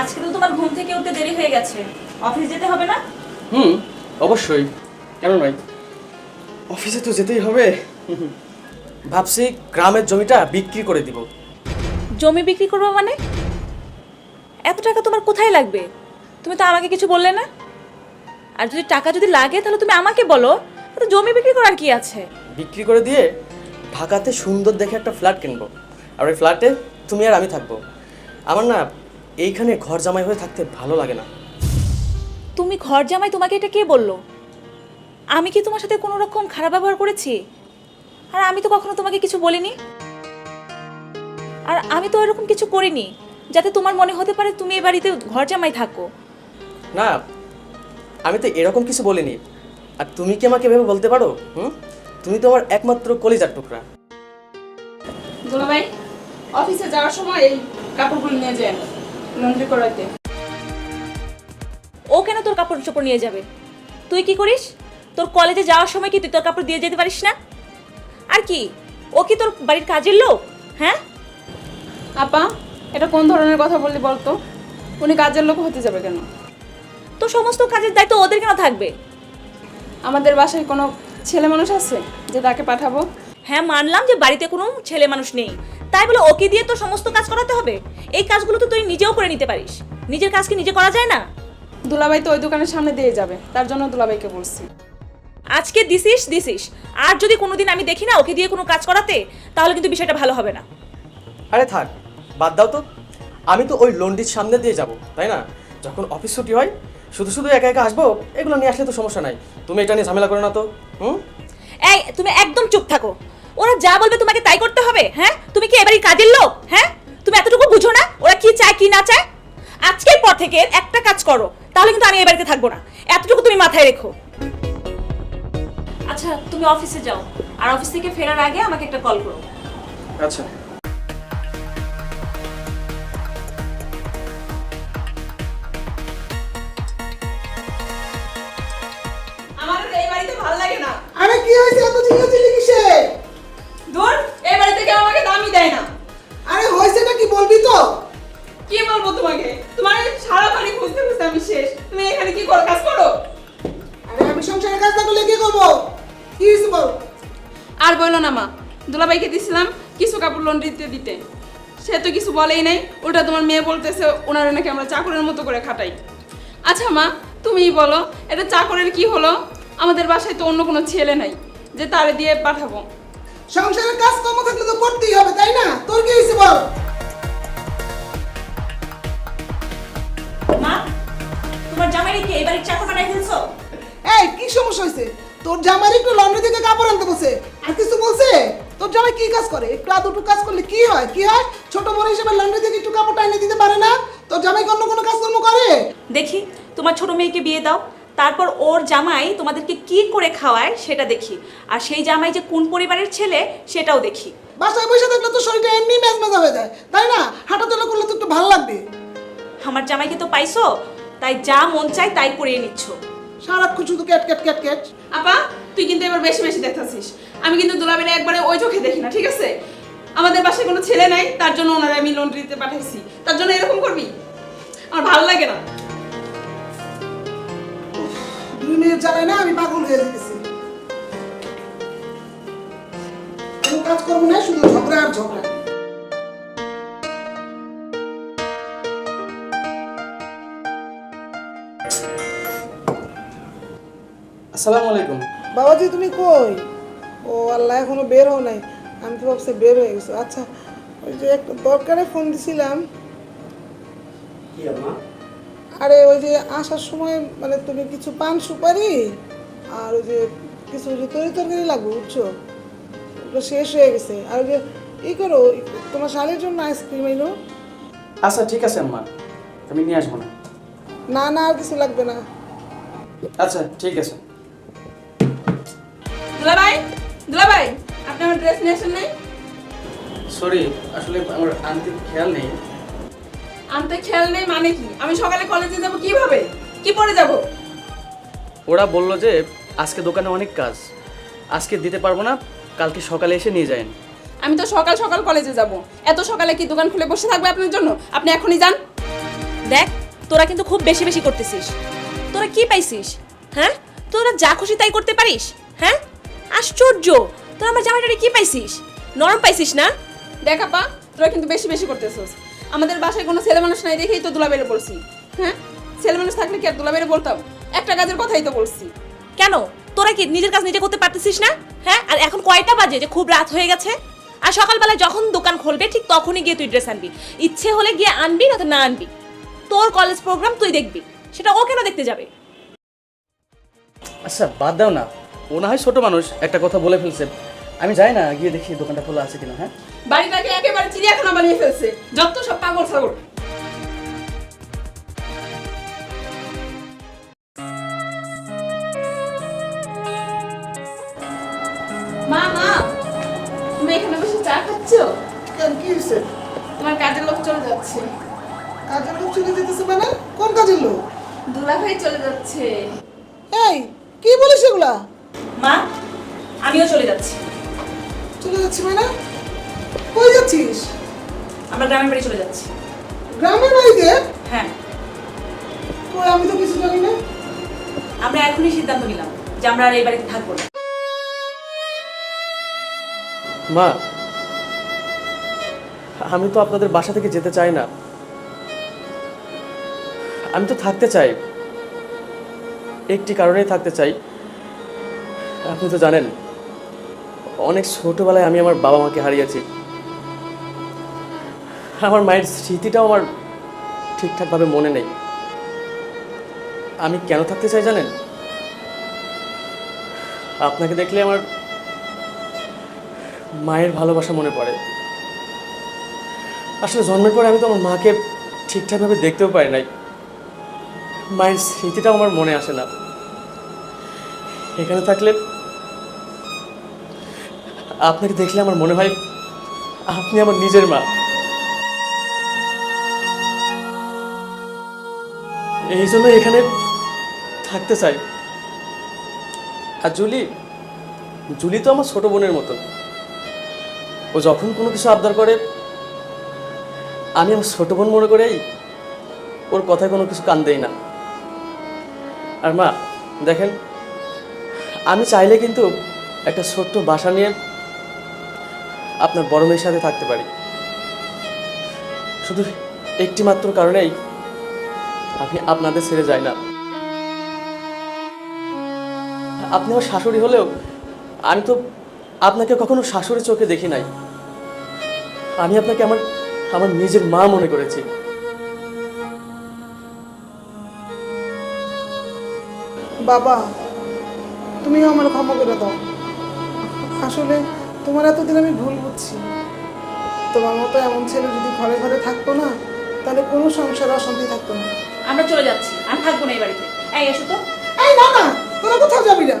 আজকে তো তোমার ঘুম থেকে উঠতে দেরি হয়ে গেছে। অফিস যেতে হবে না? হুম অবশ্যই। কেন নয়? অফিসে তো যেতেই হবে। ভাবছি গ্রামের জমিটা বিক্রি করে দিব। জমি বিক্রি করব মানে? এত টাকা তোমার কোথায় লাগবে? তুমি তো আমাকে কিছু বললে না? আর যদি টাকা যদি লাগে তাহলে তুমি আমাকে বলো। তো জমি বিক্রি করার কি আছে? বিক্রি করে দিয়ে ঢাকাতে সুন্দর দেখে একটা ফ্ল্যাট কিনবো। আর ওই ফ্ল্যাটে তুমি আর আমি থাকব। আমার না এইখানে ঘর জামাই হয়ে থাকতে ভালো লাগে না। তুমি ঘর জামাই তোমাকে এটা কে বলল? আমি কি তোমার সাথে কোনো রকম খারাপ ব্যবহার করেছি? আর আমি তো কখনো তোমাকে কিছু বলিনি? আর আমি তো এরকম কিছু করিনি যাতে তোমার মনে হতে পারে তুমি এ বাড়িতে ঘর জামাই থাকো। না আমি তো এরকম কিছু বলিনি। আর তুমি কি আমাকে ভেবে বলতে পারো? হুম? তুমি তো আমার একমাত্র কলিজার টুকরা। দুলাভাই অফিসে যাওয়ার সময় এই কাপড়গুলো নিয়ে যান লন্ড্রি করাইতে। ও কেন তোর কাপড় চোপড় নিয়ে যাবে? তুই কি করিস? তোর কলেজে যাওয়ার সময় কি তুই তোর কাপড় দিয়ে যেতে পারিস না? আর কি? ও কি তোর বাড়ির কাজের লোক? হ্যাঁ? আপা এটা কোন ধরনের কথা বললি বলতো? উনি কাজের লোক হতে যাবে কেন? তো সমস্ত কাজের দায়িত্ব ওদের কেন থাকবে? আমাদের বাসায় কোনো ছেলে মানুষ আছে যে তাকে পাঠাবো? হ্যাঁ মানলাম যে বাড়িতে কোনো ছেলে মানুষ নেই। তাই বলে ওকে দিয়ে তো সমস্ত কাজ করাতে হবে? এই কাজগুলো তো তুই নিজেও করে নিতে পারিস। নিজের কাজ কি নিজে করা যায় না? দুলাভাই তো ওই দোকানের সামনে দিয়ে যাবে তার জন্য দুলাভাইকে বলছি। আজকে দিছিস দিছিস। আর যদি কোনোদিন আমি দেখি না ওকে দিয়ে কোনো কাজ করাতে তাহলে কিন্তু বিষয়টা ভালো হবে না। আরে থাক বাদ দাও তো। আমি তো ওই লন্ডির সামনে দিয়ে যাব তাই না? যখন অফিস ছুটি হয় শুধু শুধু একা একা আসব এগুলো নিয়ে আসলে তো সমস্যা নাই। তুমি এটা নিয়ে ঝামেলা করো না তো হুম? এই তুমি একদম চুপ থাকো। ওরা যা বলবে তোমাকে তাই করতে হবে হ্যাঁ? তুমি কি এবারই কাজের লোক হ্যাঁ? তুমি এতটুকু বুঝো না ওরা কি চায় কি না চায়? আজকের পর থেকে একটা কাজ করো তাহলে কিন্তু আমি এই বাড়িতে থাকব না। এতটুকু তুমি মাথায় রেখো। আচ্ছা তুমি অফিসে যাও আর অফিস থেকে ফেরার আগে আমাকে একটা কল করো। আচ্ছা। আমার এই বাড়িতে ভালো লাগে না। আরে কি হয়েছে? এত চিল্লাচিল্লি কিসে বলবি তো? কি বলব তোমাকে? তোমার সারা বাড়ি খুঁজতে খুঁজতে আমি শেষ। তুমি এখানে কি করো কাজ করো? আরে আমি সংসারের কাজ না করলে কি করব? কি বল? আর বলল না মা দুলাভাইকে দিছিলাম কিছু কাপড় লন্ড্রিতে দিতে সে তো কিছু বলেই নাই ওটা তোমার মেয়ে বলতেছে ওনারা নাকি আমরা চাকরের মতো করে খাটাই। আচ্ছা মা তুমিই বলো এটা চাকরের কি হলো? আমাদের বাসায় তো অন্য কোনো ছেলে নাই যে তারে দিয়ে পাঠাবো। সংসারের কাজ কর্ম থাকলে তো করতেই হবে তাই না? তোর কি হয়েছে বল? জামাই এই বাড়ির চাকর বানাই ফেলছো? এই কি সমস্যা হয়েছে তোর জামাই একটু লন্ড্রি থেকে কাপড় আনতে বসে আর কিছু বলছে? তোর জামাই কি কাজ করে? একটু আধটু কাজ করলে কি হয়? কি হয়? ছোট বোন হিসেবে লন্ড্রি থেকে একটু কাপড় এনে দিতে পারে না? তোর জামাই অন্য কোনো কাজকর্ম করে? দেখি তোমার ছোট মেয়েকে বিয়ে দাও। তারপর ওর জামাই তোমাদেরকে কি করে খাওয়ায় সেটা দেখি। আর সেই জামাই যে কোন পরিবারের ছেলে সেটাও দেখি। বাসায় বসে থাকলে তো শরীরটা এমনি ম্যাজ ম্যাজা হয়ে যায় তাই না? হাঁটাচলা করলে তো একটু ভালো লাগবে। আমার জামাইকে তো পাইছো? তাই যা মন চায় তাই করিয়ে নিচ্ছ। সারাক্ষণ শুধু ক্যাট ক্যাট ক্যাট ক্যাট। আপা তুই কিন্তু এবার বেশি বেশি দেখতেছিস। আমি কিন্তু দুলাবের একবারে ওই চোখে দেখি না ঠিক আছে? আমাদের বাসায় কোনো ছেলে নাই তার জন্য ওনারা আমি লন্ড্রিতে পাঠাইছি। তার জন্য এরকম করবি? আমার ভালো লাগে না। দুই মিনিট জ্বালায় না আমি পাগল হয়ে কোনো কাজ করব না শুধু ঝগড়া আর ঝগড়া। আসসালামু আলাইকুম। বাবাজি তুমি কই? ও আল্লাহ এখনও বের হও নাই। আমি তো ভাবছি বের হয়ে গেছো। আচ্ছা ওই যে একটা দরকারে ফোন দিছিলাম। কি আম্মা? আরে ওই যে আসার সময় মানে তুমি কিছু পান সুপারি আর ওই যে কিছু ওই যে তরি তরকারি লাগবে বুঝছ? ওগুলো শেষ হয়ে গেছে। আর ওই যে ই করো তোমার শালের জন্য আইসক্রিম এলো। আচ্ছা ঠিক আছে আম্মা। আমি নিয়ে আসব না। না না আর কিছু লাগবে না। আচ্ছা ঠিক আছে। দুলাভাই দুলাভাই আপনি আমার ড্রেস নিয়ে আসেন নাই? সরি আসলে আমার আনতে খেয়াল নেই। আনতে খেয়াল নেই মানে কি? আমি সকালে কলেজে যাব কীভাবে? কি পরে যাব? ওরা বলল যে আজকে দোকানে অনেক কাজ। আজকে দিতে পারব না কালকে সকালে এসে নিয়ে যায়েন। আমি তো সকাল সকাল কলেজে যাব। এত সকালে কি দোকান খুলে বসে থাকবে আপনার জন্য? আপনি এখনই যান। দেখ তোরা কিন্তু খুব বেশি বেশি করতেছিস। তোরা কি পাইছিস? হ্যাঁ? তোরা যা খুশি তাই করতে পারিস? হ্যাঁ? আশ্চর্য! তোর আমার জামাইটারে কি পাইছিস? নরম পাইছিস না? দেখা পা তোরা কিন্তু বেশি বেশি করতেছিস। আমাদের বাসায় কোনো ছেলে মানুষ নাই দেখেই তো দুলাবেরে বলছি। হ্যাঁ? ছেলে মানুষ থাকলে কি আর দুলাবেরে বলতাম? একটা কাজের কথাই তো বলছি। কেন? তোরা কি নিজের কাজ নিজে করতে পারতেছিস না? হ্যাঁ? আর এখন কয়টা বাজে যে খুব রাত হয়ে গেছে? আর সকালবেলা যখন দোকান খুলবে ঠিক তখনই গিয়ে তুই ড্রেস আনবি। ইচ্ছে হলে গিয়ে আনবি না তো না আনবি। তোর কলেজ প্রোগ্রাম তুই দেখবি। সেটা ও কেন দেখতে যাবে? আচ্ছা বাদ দাও না। ও না হয় ছোট মানুষ একটা কথা বলে ফেলছে। আমি যাই না গিয়ে দেখি দোকানটা খোলা আছে কিনা হ্যাঁ? বাড়িটাকে একেবারে চিড়িয়াখানা বানিয়ে ফেলছে। যত সব পাগল ছাগল। মা মা তুমি এখানে বসে চা খাচ্ছ? কেন কি হয়েছে? তোমার কাজের লোক চলে যাচ্ছে। কাজের লোক চলে যেতেছে মানে? কোন কাজের লোক? দুলাভাই চলে যাচ্ছে। এই কি বলিস এগুলা? মা আমিও চলে যাচ্ছি। চলে যাচ্ছি মানে? কই যাচ্ছিস? আমরা গ্রামের বাড়ি চলে যাচ্ছি। গ্রামের বাড়িতে? হ্যাঁ। কই আমি তো কিছু জানি না। আমরা এখনই সিদ্ধান্ত নিলাম যে আমরা আর এই বাড়িতে থাকব না। মা আমি তো আপনাদের বাসা থেকে যেতে চাই না। আমি তো থাকতে চাই। একটি কারণেই থাকতে চাই। আপনি তো জানেন, অনেক ছোটবেলায় আমি আমার বাবা মাকে হারিয়েছি। আমার মায়ের স্মৃতিটাও আমার ঠিকঠাকভাবে মনে নেই। আমি কেন থাকতে চাই জানেন? আপনাকে দেখলে আমার মায়ের ভালোবাসা মনে পড়ে। আসলে জন্মের পরে আমি তো আমার মাকে ঠিকঠাকভাবে দেখতেও পারি নাই। মায়ের স্মৃতিটাও আমার মনে আসে না। এখানে থাকলে আপনাকে দেখলে আমার মনে হয় আপনি আমার নিজের মা। এই জন্য এখানে থাকতে চাই। আর জুলি জুলি তো আমার ছোট বোনের মতো ও যখন কোনো কিছু আবদার করে, আমি আমার ছোট বোন মনে করেই ওর কথায় কোনো কিছু কান দেই না। আর মা, দেখেন, আমি চাইলে কিন্তু একটা ছোট্ট বাসা নিয়ে আপনার বড় মেয়ের সাথে থাকতে পারি। শুধু একটি মাত্র কারণেই আমি আপনাদের ছেড়ে যাই না। আপনি আমার শাশুড়ি হলেও আমি তো আপনাকে কখনো শাশুড়ি চোখে দেখি নাই। আমি আপনাকে আমার আমার নিজের মা মনে করেছি। বাবা, তুমিও আমার ক্ষমা করে দাও। আসলে তোমার এতদিন আমি ভুল বুঝছি। তোমার মতো এমন ছেলে যদি ঘরে ঘরে থাকতো না তাহলে কোনো সংসার অশান্তি থাকতো না। আমরা চলে যাচ্ছি আমি থাকব না এই বাড়িতে। এই এসো তো। এই না না তোরা কোথাও যাবি না।